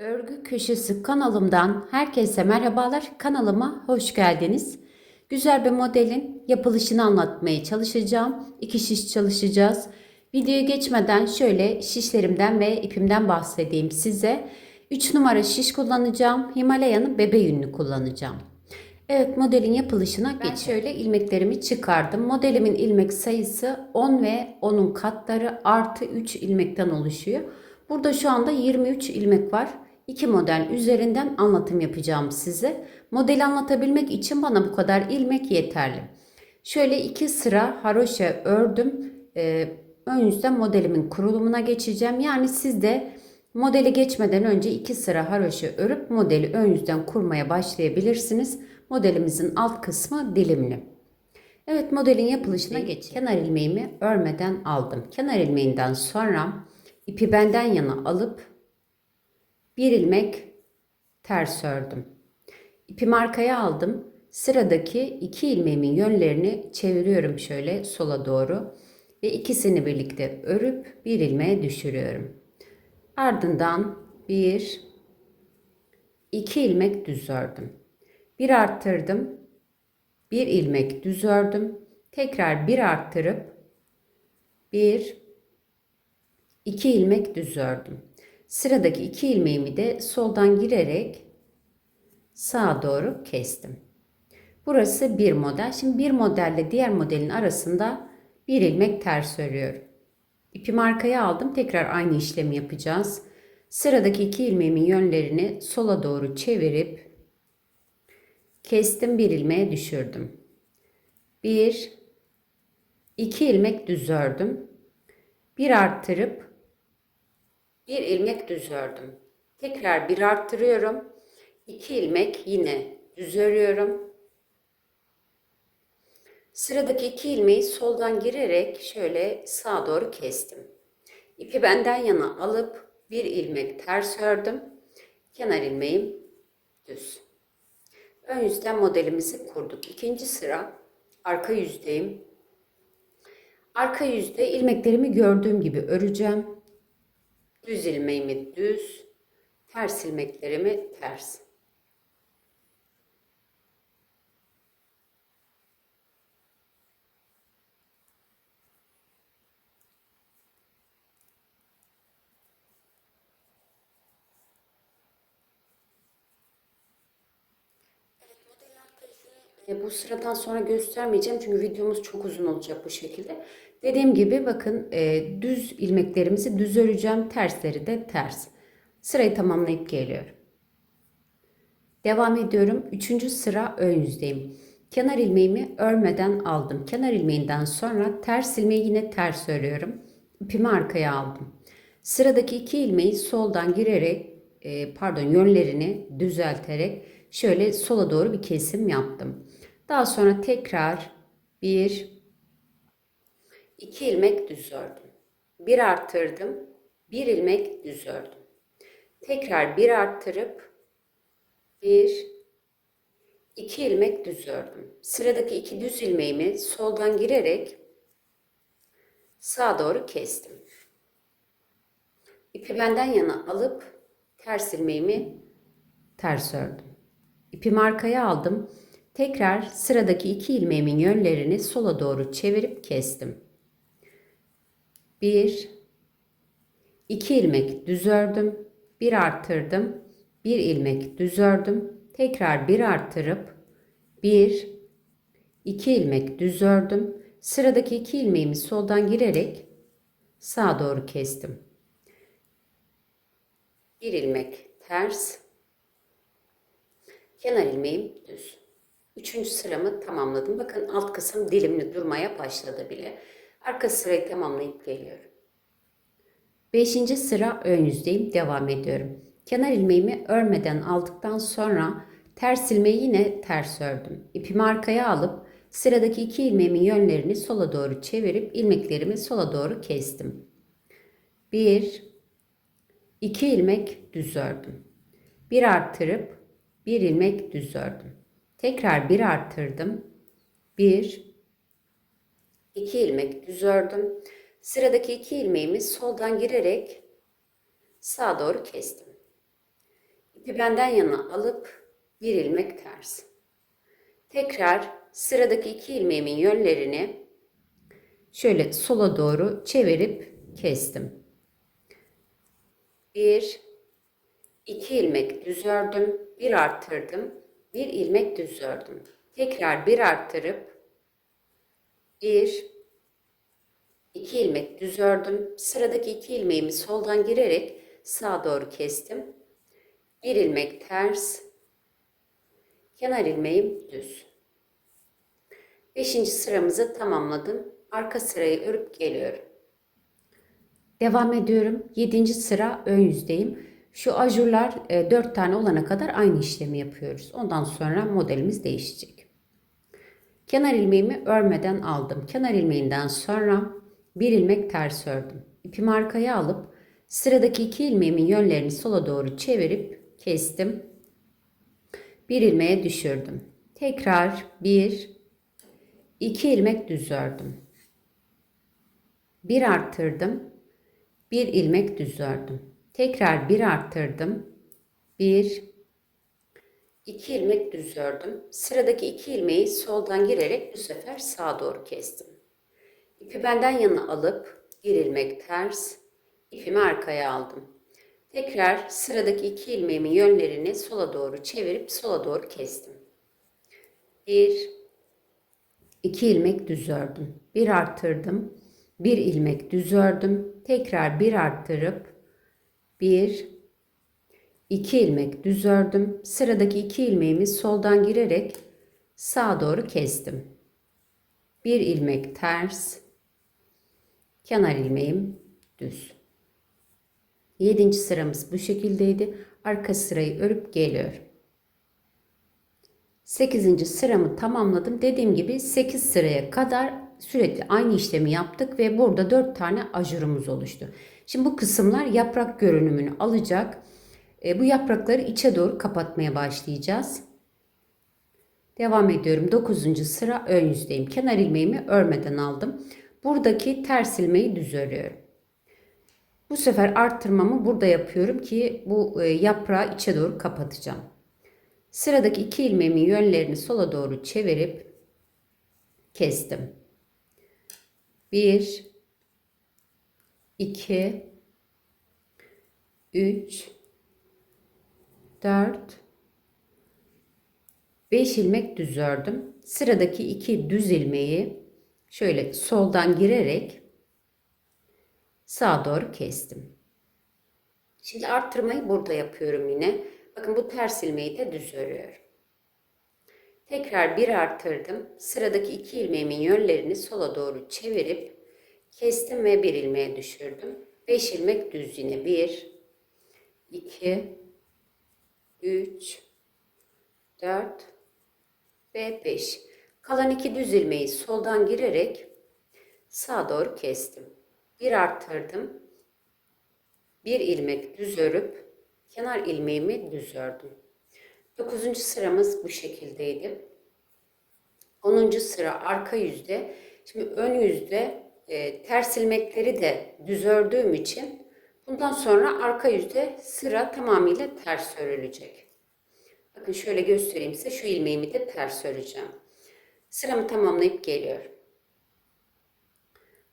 Örgü Köşesi kanalımdan herkese merhabalar. Kanalıma hoş geldiniz. Güzel bir modelin yapılışını anlatmaya çalışacağım. İki şiş çalışacağız. Videoya geçmeden şöyle şişlerimden ve ipimden bahsedeyim size. 3 numara şiş kullanacağım. Himalaya'nın bebe yününü kullanacağım. Evet modelin yapılışına ben şöyle ilmeklerimi çıkardım. Modelimin ilmek sayısı 10 ve 10'un katları artı 3 ilmekten oluşuyor. Burada şu anda 23 ilmek var. İki model üzerinden anlatım yapacağım size. Modeli anlatabilmek için bana bu kadar ilmek yeterli. Şöyle iki sıra haroşa ördüm. Ee, ön yüzden modelimin kurulumuna geçeceğim. Yani siz de modeli geçmeden önce iki sıra haroşa örüp modeli ön yüzden kurmaya başlayabilirsiniz. Modelimizin alt kısmı dilimli. Evet modelin yapılışına geçelim. Kenar ilmeğimi örmeden aldım. Kenar ilmeğinden sonra ipi benden yana alıp bir ilmek ters ördüm. İpimi arkaya aldım. Sıradaki iki ilmeğimin yönlerini çeviriyorum şöyle sola doğru ve ikisini birlikte örüp bir ilmeğe düşürüyorum. Ardından bir iki ilmek düz ördüm. Bir arttırdım. Bir ilmek düz ördüm. Tekrar bir arttırıp bir iki ilmek düz ördüm. Sıradaki iki ilmeğimi de soldan girerek sağa doğru kestim. Burası bir model. Şimdi bir modelle diğer modelin arasında bir ilmek ters örüyorum. İpimi arkaya aldım. Tekrar aynı işlemi yapacağız. Sıradaki iki ilmeğimin yönlerini sola doğru çevirip kestim bir ilmeğe düşürdüm. Bir, iki ilmek düz ördüm. Bir arttırıp bir ilmek düz ördüm. Tekrar bir arttırıyorum. İki ilmek yine düz örüyorum. Sıradaki iki ilmeği soldan girerek şöyle sağa doğru kestim. İpi benden yana alıp bir ilmek ters ördüm. Kenar ilmeğim düz. Ön yüzden modelimizi kurduk. İkinci sıra arka yüzdeyim. Arka yüzde ilmeklerimi gördüğüm gibi öreceğim. Düz ilmeğimi düz, ters ilmeklerimi ters. E, bu sıradan sonra göstermeyeceğim çünkü videomuz çok uzun olacak bu şekilde. Dediğim gibi bakın e, düz ilmeklerimizi düz öreceğim. Tersleri de ters. Sırayı tamamlayıp geliyorum. Devam ediyorum. Üçüncü sıra ön yüzdeyim. Kenar ilmeğimi örmeden aldım. Kenar ilmeğinden sonra ters ilmeği yine ters örüyorum. İpimi arkaya aldım. Sıradaki iki ilmeği soldan girerek e, pardon yönlerini düzelterek şöyle sola doğru bir kesim yaptım. Daha sonra tekrar bir iki ilmek düz ördüm. Bir arttırdım. Bir ilmek düz ördüm. Tekrar bir arttırıp bir iki ilmek düz ördüm. Sıradaki iki düz ilmeğimi soldan girerek sağa doğru kestim. İpi benden yana alıp ters ilmeğimi ters ördüm. İpimi arkaya aldım. Tekrar sıradaki iki ilmeğimin yönlerini sola doğru çevirip kestim. Bir, iki ilmek düz ördüm, bir arttırdım, bir ilmek düz ördüm, tekrar bir arttırıp bir, iki ilmek düz ördüm, sıradaki iki ilmeğimi soldan girerek sağa doğru kestim. Bir ilmek ters, kenar ilmeğim düz. Üçüncü sıramı tamamladım. Bakın alt kısım dilimli durmaya başladı bile. Arka sırayı tamamlayıp geliyorum. Beşinci sıra ön yüzdeyim. Devam ediyorum. Kenar ilmeğimi örmeden aldıktan sonra ters ilmeği yine ters ördüm. İpimi arkaya alıp sıradaki iki ilmeğimin yönlerini sola doğru çevirip ilmeklerimi sola doğru kestim. Bir, iki ilmek düz ördüm. Bir arttırıp bir ilmek düz ördüm. Tekrar bir arttırdım. Bir, iki ilmek düz ördüm. Sıradaki iki ilmeğimi soldan girerek sağa doğru kestim. İpi benden yana alıp bir ilmek ters. Tekrar sıradaki iki ilmeğimin yönlerini şöyle sola doğru çevirip kestim. Bir, iki ilmek düz ördüm, bir arttırdım, bir ilmek düz ördüm. Tekrar bir arttırıp bir, iki ilmek düz ördüm. Sıradaki iki ilmeğimi soldan girerek sağa doğru kestim. Bir ilmek ters, kenar ilmeğim düz. Beşinci sıramızı tamamladım. Arka sırayı örüp geliyorum. Devam ediyorum. Yedinci sıra ön yüzdeyim. Şu ajurlar e, 4 tane olana kadar aynı işlemi yapıyoruz. Ondan sonra modelimiz değişecek. Kenar ilmeğimi örmeden aldım. Kenar ilmeğinden sonra bir ilmek ters ördüm. İpimi arkaya alıp sıradaki iki ilmeğimin yönlerini sola doğru çevirip kestim. Bir ilmeğe düşürdüm. Tekrar bir, iki ilmek düz ördüm. Bir arttırdım. Bir ilmek düz ördüm. Tekrar bir arttırdım. Bir, iki ilmek düz ördüm. Sıradaki iki ilmeği soldan girerek bu sefer sağa doğru kestim. İpi benden yana alıp bir ilmek ters, ipimi arkaya aldım. Tekrar sıradaki iki ilmeğimin yönlerini sola doğru çevirip sola doğru kestim. Bir, iki ilmek düz ördüm. Bir arttırdım. Bir ilmek düz ördüm. Tekrar bir arttırıp bir, iki ilmek düz ördüm. Sıradaki iki ilmeğimi soldan girerek sağa doğru kestim. Bir ilmek ters, kenar ilmeğim düz. Yedinci sıramız bu şekildeydi. Arka sırayı örüp geliyorum. 8. sıramı tamamladım. Dediğim gibi 8 sıraya kadar sürekli aynı işlemi yaptık ve burada 4 tane ajurumuz oluştu. Şimdi bu kısımlar yaprak görünümünü alacak. E, bu yaprakları içe doğru kapatmaya başlayacağız. Devam ediyorum. 9. sıra ön yüzdeyim. Kenar ilmeğimi örmeden aldım. Buradaki ters ilmeği düz örüyorum. Bu sefer arttırmamı burada yapıyorum ki bu e, yaprağı içe doğru kapatacağım. Sıradaki iki ilmeğimin yönlerini sola doğru çevirip kestim. 1 2 3 4 5 ilmek düz ördüm. Sıradaki iki düz ilmeği şöyle soldan girerek sağa doğru kestim. Şimdi arttırmayı burada yapıyorum yine. Bakın bu ters ilmeği de düz örüyorum. Tekrar bir arttırdım. Sıradaki iki ilmeğimin yönlerini sola doğru çevirip kestim ve bir ilmeğe düşürdüm. Beş ilmek düz yine. Bir, iki, üç, dört ve beş. Kalan iki düz ilmeği soldan girerek sağa doğru kestim. Bir arttırdım. Bir ilmek düz örüp kenar ilmeğimi düz ördüm. 9. sıramız bu şekildeydi. 10. sıra arka yüzde. Şimdi ön yüzde e, ters ilmekleri de düz ördüğüm için bundan sonra arka yüzde sıra tamamıyla ters örülecek. Bakın şöyle göstereyim size şu ilmeğimi de ters öreceğim. Sıramı tamamlayıp geliyorum.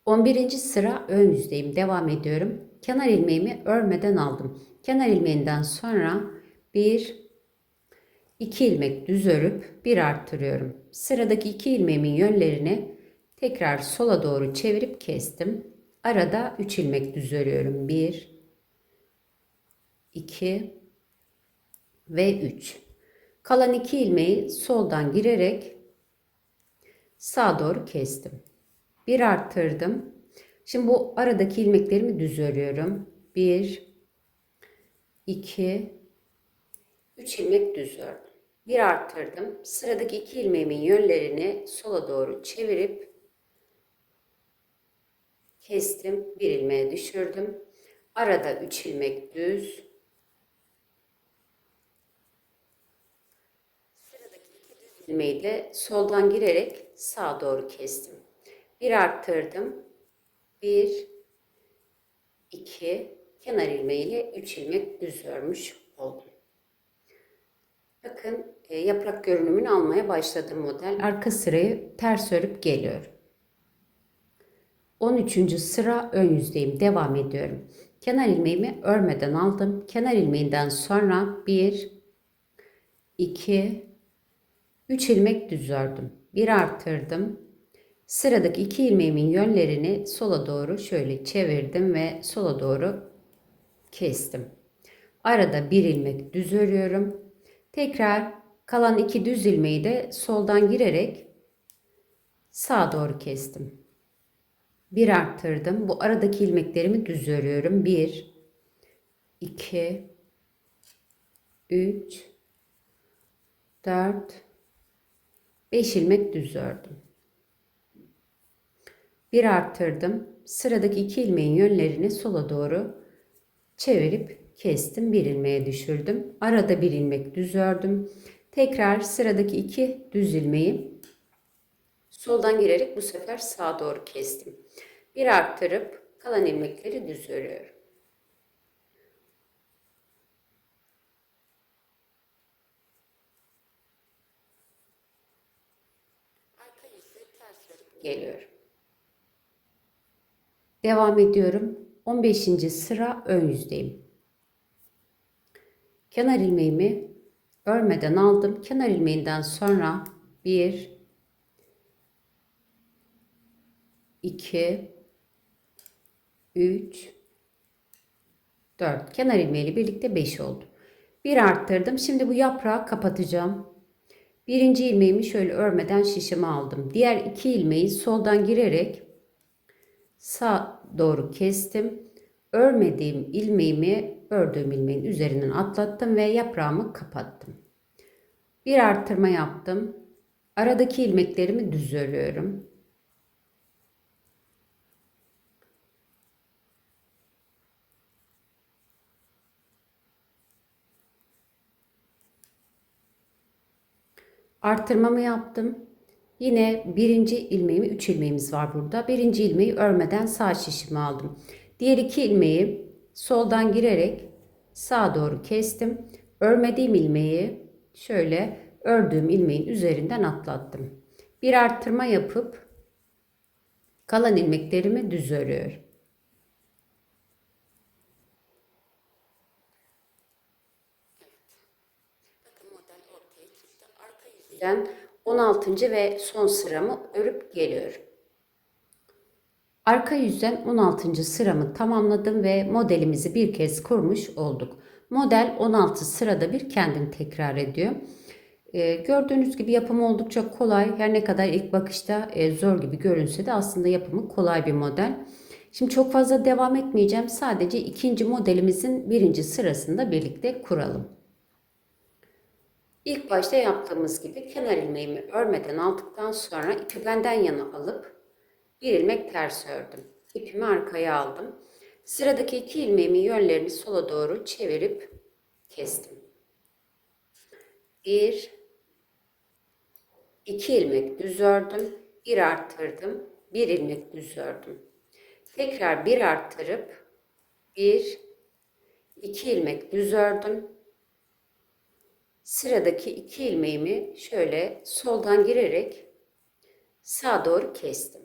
11. sıra ön yüzdeyim. Devam ediyorum. Kenar ilmeğimi örmeden aldım. Kenar ilmeğinden sonra bir, iki ilmek düz örüp bir arttırıyorum. Sıradaki iki ilmeğimin yönlerini tekrar sola doğru çevirip kestim. Arada 3 ilmek düz örüyorum. 1 2 ve 3. Kalan 2 ilmeği soldan girerek sağa doğru kestim. Bir arttırdım. Şimdi bu aradaki ilmeklerimi düz örüyorum. 1 2 3 ilmek düz ördüm. Bir arttırdım. Sıradaki iki ilmeğimin yönlerini sola doğru çevirip kestim. Bir ilmeğe düşürdüm. Arada 3 ilmek düz. Sıradaki iki düz ilmeği de soldan girerek sağa doğru kestim. Bir arttırdım. 1 2 kenar ilmeğiyle 3 ilmek düz örmüş oldum. Bakın e, yaprak görünümünü almaya başladı model. Arka sırayı ters örüp geliyor. 13. sıra ön yüzdeyim. Devam ediyorum. Kenar ilmeğimi örmeden aldım. Kenar ilmeğinden sonra 1 2 3 ilmek düz ördüm. 1 artırdım. Sıradaki iki ilmeğimin yönlerini sola doğru şöyle çevirdim ve sola doğru kestim. Arada bir ilmek düz örüyorum. Tekrar kalan iki düz ilmeği de soldan girerek sağa doğru kestim. Bir arttırdım. Bu aradaki ilmeklerimi düz örüyorum. Bir, iki, üç, dört, beş ilmek düz ördüm. Bir arttırdım. Sıradaki iki ilmeğin yönlerini sola doğru çevirip kestim. Bir ilmeğe düşürdüm. Arada bir ilmek düz ördüm. Tekrar sıradaki iki düz ilmeği soldan girerek bu sefer sağa doğru kestim. Bir arttırıp kalan ilmekleri düz örüyorum. Geliyorum. Devam ediyorum. 15. sıra ön yüzdeyim. Kenar ilmeğimi örmeden aldım. Kenar ilmeğinden sonra 1 2 3 4 kenar ilmeğiyle birlikte 5 oldu. Bir arttırdım. Şimdi bu yaprağı kapatacağım. Birinci ilmeğimi şöyle örmeden şişime aldım. Diğer iki ilmeği soldan girerek sağ doğru kestim. Örmediğim ilmeğimi ördüğüm ilmeğin üzerinden atlattım ve yaprağımı kapattım. Bir arttırma yaptım. Aradaki ilmeklerimi düz örüyorum. Arttırmamı yaptım. Yine birinci ilmeğimi, üç ilmeğimiz var burada. Birinci ilmeği örmeden sağ şişimi aldım. Diğer iki ilmeği soldan girerek sağa doğru kestim. Örmediğim ilmeği şöyle ördüğüm ilmeğin üzerinden atlattım. Bir arttırma yapıp kalan ilmeklerimi düz örüyorum. Yüzden 16. ve son sıramı örüp geliyorum. Arka yüzden 16. sıramı tamamladım ve modelimizi bir kez kurmuş olduk. Model 16 sırada bir kendini tekrar ediyor. Ee, gördüğünüz gibi yapımı oldukça kolay. Her ne kadar ilk bakışta e, zor gibi görünse de aslında yapımı kolay bir model. Şimdi çok fazla devam etmeyeceğim. Sadece ikinci modelimizin birinci sırasında birlikte kuralım. İlk başta yaptığımız gibi kenar ilmeğimi örmeden aldıktan sonra ipi benden yana alıp bir ilmek ters ördüm. İpimi arkaya aldım. Sıradaki iki ilmeğimin yönlerini sola doğru çevirip kestim. Bir, iki ilmek düz ördüm. Bir arttırdım. Bir ilmek düz ördüm. Tekrar bir arttırıp bir, iki ilmek düz ördüm sıradaki iki ilmeğimi şöyle soldan girerek sağa doğru kestim.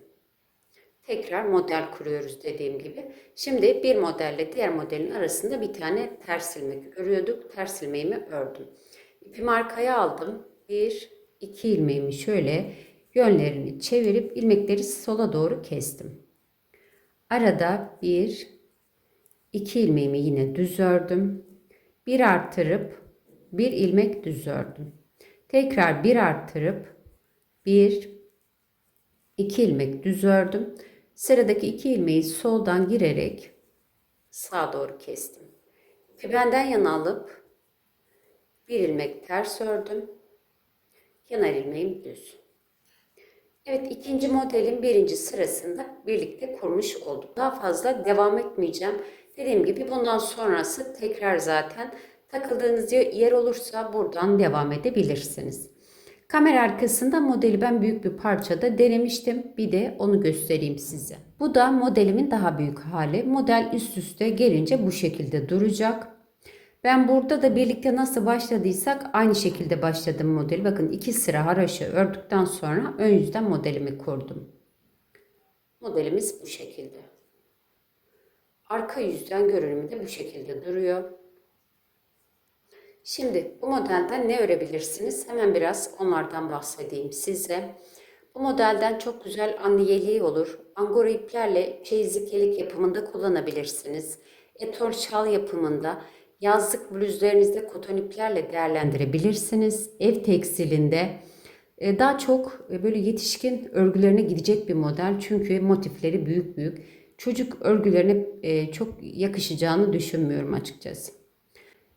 Tekrar model kuruyoruz dediğim gibi. Şimdi bir modelle diğer modelin arasında bir tane ters ilmek örüyorduk. Ters ilmeğimi ördüm. İpimi arkaya aldım. Bir, iki ilmeğimi şöyle yönlerini çevirip ilmekleri sola doğru kestim. Arada bir, iki ilmeğimi yine düz ördüm. Bir arttırıp bir ilmek düz ördüm. Tekrar bir arttırıp bir iki ilmek düz ördüm. Sıradaki iki ilmeği soldan girerek sağa doğru kestim. İpi benden yana alıp bir ilmek ters ördüm. Kenar ilmeğim düz. Evet ikinci modelin birinci sırasında birlikte kurmuş olduk. Daha fazla devam etmeyeceğim. Dediğim gibi bundan sonrası tekrar zaten Takıldığınız yer olursa buradan devam edebilirsiniz. Kamera arkasında modeli ben büyük bir parçada denemiştim. Bir de onu göstereyim size. Bu da modelimin daha büyük hali. Model üst üste gelince bu şekilde duracak. Ben burada da birlikte nasıl başladıysak aynı şekilde başladım modeli. Bakın iki sıra haraşo ördükten sonra ön yüzden modelimi kurdum. Modelimiz bu şekilde. Arka yüzden görünümü de bu şekilde duruyor. Şimdi bu modelden ne örebilirsiniz? Hemen biraz onlardan bahsedeyim size. Bu modelden çok güzel anniyeliği olur. Angora iplerle çeyizlik yapımında kullanabilirsiniz. Etol şal yapımında, yazlık bluzlarınızda koton iplerle değerlendirebilirsiniz. Ev tekstilinde e, daha çok e, böyle yetişkin örgülerine gidecek bir model. Çünkü motifleri büyük büyük. Çocuk örgülerine e, çok yakışacağını düşünmüyorum açıkçası.